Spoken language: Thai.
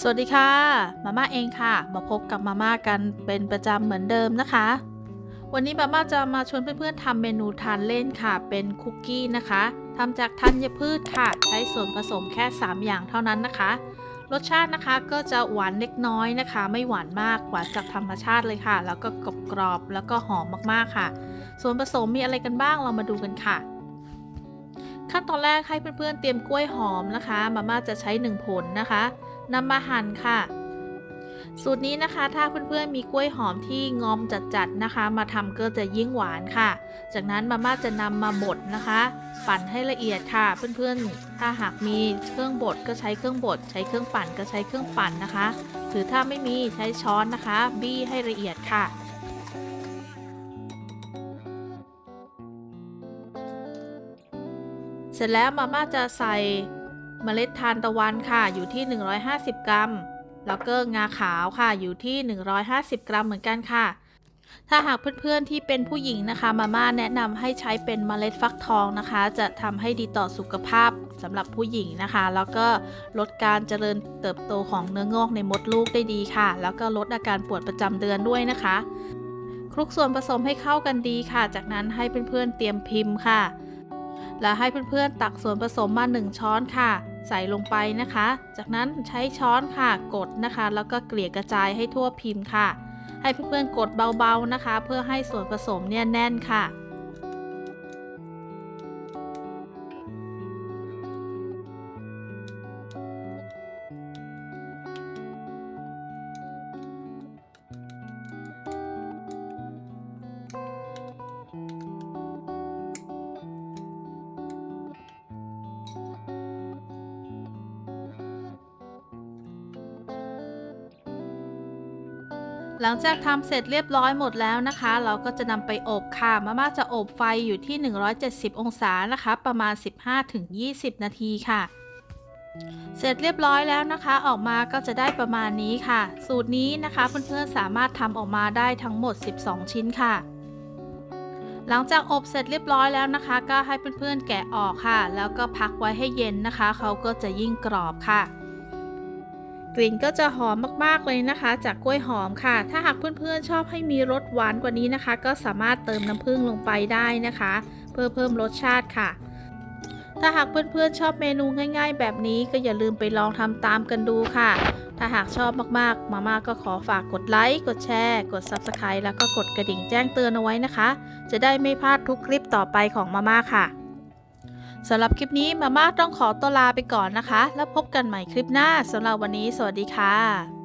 สวัสดีค่ะ มาม่าเองค่ะ มาพบกับมาม่ากันเป็นประจำเหมือนเดิมนะคะ วันนี้มาม่าจะมาชวนเพื่อนๆทำเมนูทานเล่นค่ะ เป็นคุกกี้นะคะทำจากธัญพืชค่ะ ใช้ส่วนผสมแค่ 3 อย่างเท่านั้นนะคะ รสชาตินะคะก็จะหวานเล็กน้อยนะคะ ไม่หวานมาก หวานจากธรรมชาติเลยค่ะ แล้วก็กรอบๆแล้วก็หอมมากๆค่ะ ส่วนผสมมีอะไรกันบ้างเรามาดูกันค่ะ ขั้นตอนแรกให้เพื่อนๆเตรียมกล้วยหอมนะคะ มาม่าจะใช้ 1 ผลนะคะนำมาหั่นค่ะ สูตรนี้นะคะถ้าเพื่อนๆมีกล้วยหอมที่งอมจัดๆนะคะ มาทำก็จะยิ่งหวานค่ะ จากนั้นมาม่าจะนำมาบดนะคะ ปั่นให้ละเอียดค่ะ เพื่อนๆ ถ้าหากมีเครื่องบดก็ใช้เครื่องบด ใช้เครื่องปั่นก็ใช้เครื่องปั่นนะคะ หรือถ้าไม่มีใช้ช้อนนะคะ บี้ให้ละเอียดค่ะ สร็จแล้วมาม่าจะใส่เมล็ดทานตะวันค่ะอยู่ที่ 150 กรัม แล้วก็งาขาวค่ะอยู่ที่ 150 กรัมเหมือนกันค่ะ ถ้าหากเพื่อนๆที่เป็นผู้หญิงนะคะ มาม่าแนะนำให้ใช้เป็นเมล็ดฟักทองนะคะ จะทำให้ดีต่อสุขภาพสำหรับผู้หญิงนะคะ แล้วก็ลดการเจริญเติบโตของเนื้องอกในมดลูกได้ดีค่ะ แล้วก็ลดอาการปวดประจำเดือนด้วยนะคะ คลุกส่วนผสมให้เข้ากันดีค่ะ จากนั้นให้เพื่อนๆเตรียมพิมพ์ค่ะ แล้วให้เพื่อนๆตักส่วนผสมมา 1 ช้อนค่ะ ใส่ลงไปนะคะ จากนั้นใช้ช้อนค่ะกดนะคะ แล้วก็เกลี่ยกระจายให้ทั่วพิมพ์ค่ะ ให้เพื่อนๆกดเบาๆนะคะ เพื่อให้ส่วนผสมเนี่ยแน่นค่ะ หลังจากทำเสร็จเรียบร้อยหมดแล้วนะคะ เราก็จะนำไปอบค่ะ มาม่าจะอบไฟอยู่ที่ 170 องศานะคะ ประมาณ 15-20 นาทีค่ะ เสร็จเรียบร้อยแล้วนะคะ ออกมาก็จะได้ประมาณนี้ค่ะ สูตรนี้นะคะเพื่อนๆสามารถทำออกมาได้ทั้งหมด 12 ชิ้นค่ะหลังจากอบเสร็จเรียบร้อยแล้วนะคะ ก็ให้เพื่อนๆแกะออกค่ะ แล้วก็พักไว้ให้เย็นนะคะ เขาก็จะยิ่งกรอบค่ะ ลิ่นก็จะหอมมากๆเลยนะคะ จากกล้วยหอมค่ะ ถ้าหากเพื่อนๆชอบให้มีรสหวานกว่านี้นะคะ ก็สามารถเติมน้ำผึ้งลงไปได้นะคะ เพื่อเพิ่มรสชาติค่ะ ถ้าหากเพื่อนๆชอบเมนูง่าย ๆ แบบนี้ก็อย่าลืมไปลองทำตามกันดูค่ะ ถ้าหากชอบมากๆ มาม่าก็ขอฝากกดไลค์ กดแชร์ กด Subscribe แล้วก็กดกระดิ่งแจ้งเตือนเอาไว้นะคะ จะได้ไม่พลาดทุกคลิปต่อไปของมาม่าค่ะ สำหรับคลิปนี้มาม่าต้องขอตัวลาไปก่อนนะคะ แล้วพบกันใหม่คลิปหน้าสำหรับวันนี้ สวัสดีค่ะ